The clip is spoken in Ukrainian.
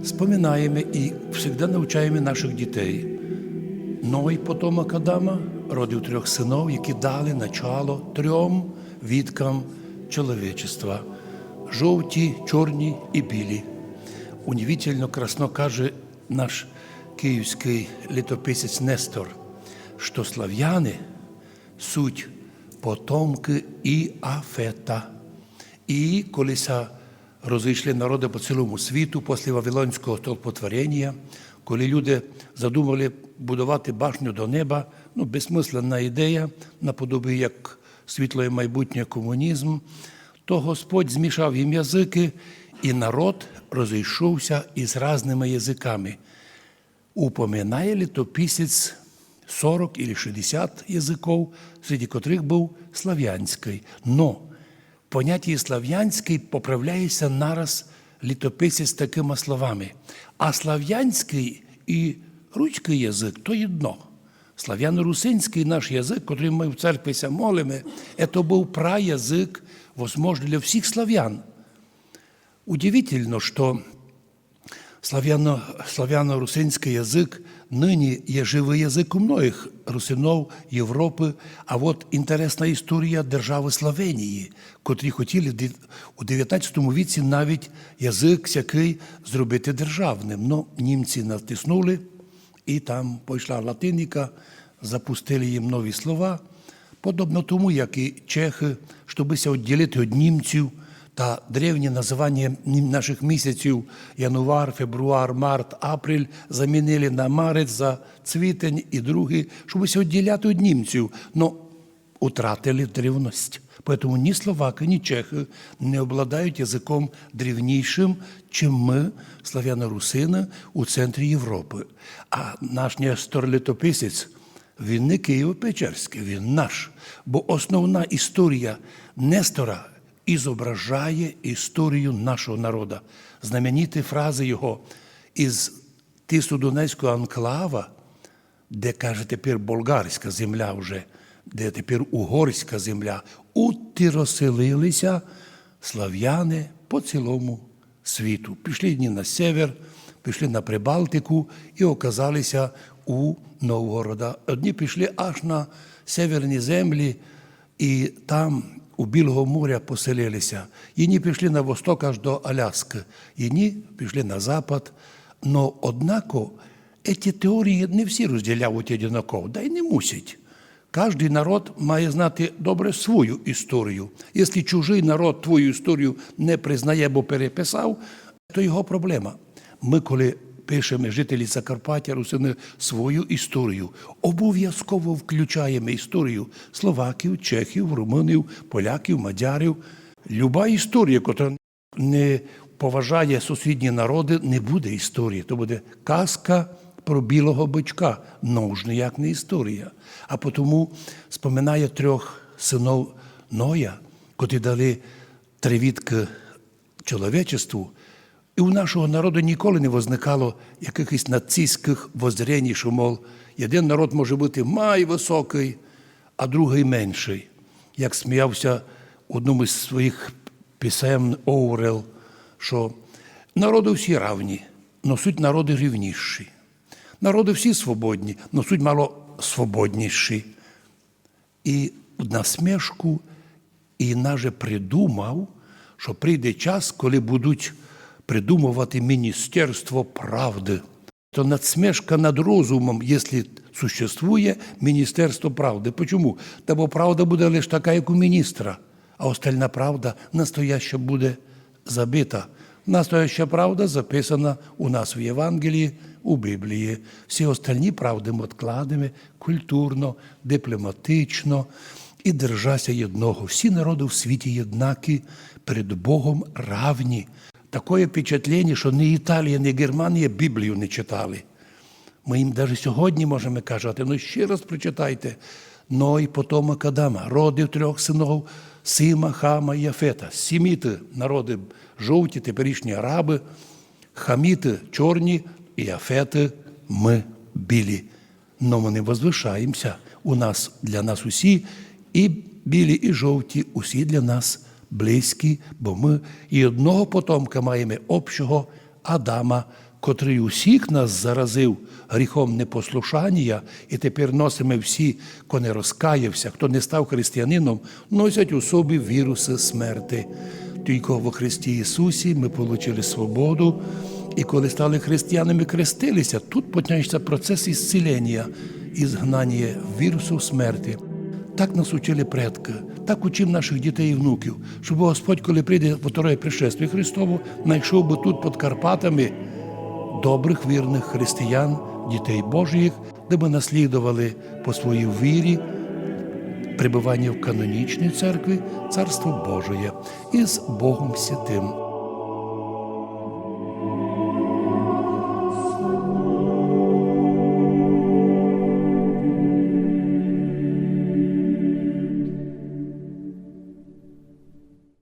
Вспоминаємо і завжди навчаємо наших дітей. Ной потомок Адама родив трьох синів, які дали начало трьом відкам чоловічества жовті, чорні і білі. Удивительно красно каже наш київський літописець Нестор, що слав'яни суть потомки і Афета. І коли розійшли народи по цілому світу після Вавилонського столпотворення, коли люди задумали будувати башню до неба, ну, безсмисленна ідея, наподобі як світле майбутнє комунізм, то Господь змішав їм язики, і народ розійшовся із різними язиками. Упоминає літописець 40 или 60 язиков, серед котрих був слав'янський. Но понятті слав'янський поправляється нараз літописець такими словами. А слав'янський і руський язик то єдно. Слав'яно-русинський наш язик, котрий ми в церкві молимо, це був праязик, возможно, для всіх слав'ян. Удивительно, что славяно, славяно-русинский язык ныне є живий язик у многих русинов Європи. А от інтересна історія держави Словенії, котрі хотіли у 19 віці навіть язик сякий зробити державним. Но німці натиснули, і там пішла латиніка, запустили їм нові слова. Подобно тому, як і чехи, щоби се відділити від німців, та древнє називання наших місяців январ, февруар, март, апрель замінили на марець за цвітень і другий, щоб відділяти від німців. Но утратили древність. Поэтому ні словаки, ні чехи не обладають язиком древнішим, чим ми, славяно-русини, у центрі Європи. А наш Нестор літописець, він не Києво-Печерський, він наш. Бо основна історія Нестора і зображає історію нашого народу. Знамениті фрази його із Тису-Донецького анклава, де каже тепер болгарська земля вже, де тепер угорська земля, уті розселилися слав'яни по цілому світу. Пішли одні на север, пішли на Прибалтику і оказалися у Новгорода. Одні пішли аж на северні землі, і там у Білого моря поселилися. Єні пішли на восток аж до Аляски, єні пішли на запад. Но однако ці теорії не всі розділяють однаково, да й не мусять. Кожен народ має знати добре свою історію. Якщо чужий народ твою історію не признає або переписав, то його проблема. Ми, коли пишемо жителі Закарпаття, русини свою історію, обов'язково включаємо історію словаків, чехів, румунів, поляків, мадярів. Люба історія, яка не поважає сусідні народи, не буде історії. То буде казка про білого бичка, но ж ніяк не історія. А тому споминає трьох синів Ноя, котрі дали тривітки чоловічеству. І у нашого народу ніколи не возникало якихось нацистських воззрень, що, мов, один народ може бути май високий, а другий менший. Як сміявся в одному з своїх пісем Оурел, що народи всі равні, но суть народи рівніші. Народи всі свободні, но суть мало свободніші. І насмішку і наже придумав, що прийде час, коли будуть придумувати Міністерство правди. То надсмішка над розумом, якщо существує Міністерство правди. Почому? Та бо правда буде лише така, як у міністра, а остальна правда настояща буде забита. Настояща правда записана у нас в Євангелії, у Біблії. Всі остальні правди ми відкладемо культурно, дипломатично і держася єдного. Всі народи в світі єднакі, перед Богом равні. Таке впечатлення, що ні Італія, ні Германія Біблію не читали. Ми їм навіть сьогодні можемо казати, ну ще раз прочитайте. Ной потомок Адама, родив трьох синов Сима, Хама і Яфета. Сіміти народи жовті, теперішні араби, хаміти чорні і Яфети ми білі. Но ми не возвишаємося. У нас для нас усі і білі, і жовті, усі для нас близькі, бо ми і одного потомка маємо общого Адама, котрий усіх нас заразив гріхом непослушання, і тепер носимо всі, хто не розкаявся, хто не став християнином, носять у собі віруси смерти. Тільки во Христі Ісусі ми отримали свободу, і коли стали християнами, крестилися, тут починається процес ісцілення згнання вірусу смерти. Так нас учили предки, так учив наших дітей і внуків, щоб Господь, коли прийде во второе пришествие Христово, знайшов би тут під Карпатами добрих вірних християн, дітей Божих, де ми наслідували по своїй вірі пребування в канонічній церкві Царство Божє із Богом Святим.